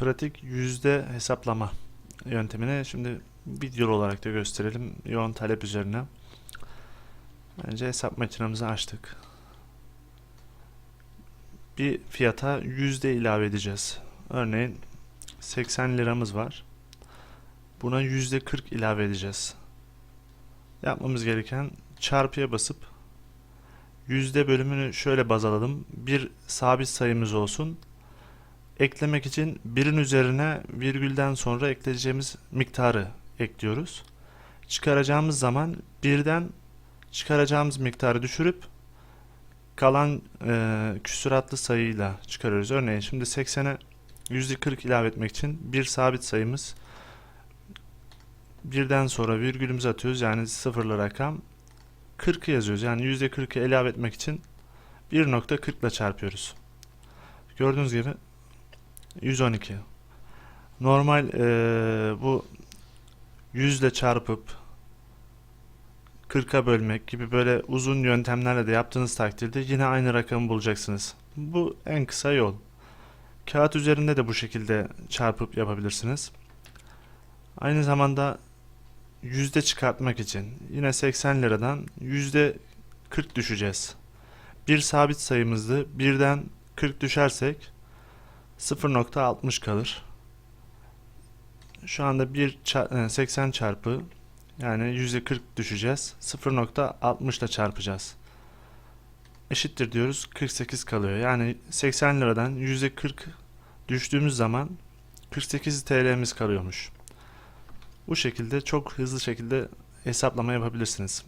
pratik yüzde hesaplama yöntemini şimdi video olarak da gösterelim yoğun talep üzerine. Önce hesap makinemizi açtık. Bir fiyata yüzde ilave edeceğiz. Örneğin 80 liramız var. Buna yüzde 40 ilave edeceğiz. Yapmamız gereken çarpıya basıp yüzde bölümünü şöyle baz alalım. Bir sabit sayımız olsun. Eklemek için birin üzerine virgülden sonra ekleyeceğimiz miktarı ekliyoruz. Çıkaracağımız zaman birden çıkaracağımız miktarı düşürüp kalan e, küsuratlı sayıyla çıkarıyoruz. Örneğin şimdi 80'e %40 ilave etmek için bir sabit sayımız birden sonra virgülümüzü atıyoruz yani sıfırlı rakam 40'ı yazıyoruz. Yani %40'ı ilave etmek için 1.40 ile çarpıyoruz. Gördüğünüz gibi 112. Normal eee, bu 100 ile çarpıp 40'a bölmek gibi böyle uzun yöntemlerle de yaptığınız takdirde yine aynı rakamı bulacaksınız. Bu en kısa yol. Kağıt üzerinde de bu şekilde çarpıp yapabilirsiniz. Aynı zamanda yüzde çıkartmak için yine 80 liradan yüzde 40 düşeceğiz. Bir sabit sayımızdı. Birden 40 düşersek 0.60 kalır. Şu anda 1 ça- e, 80 çarpı yani %40 düşeceğiz. 0.60 ile çarpacağız. Eşittir diyoruz. 48 kalıyor. Yani 80 liradan %40 düştüğümüz zaman 48 TL'miz kalıyormuş. Bu şekilde çok hızlı şekilde hesaplama yapabilirsiniz.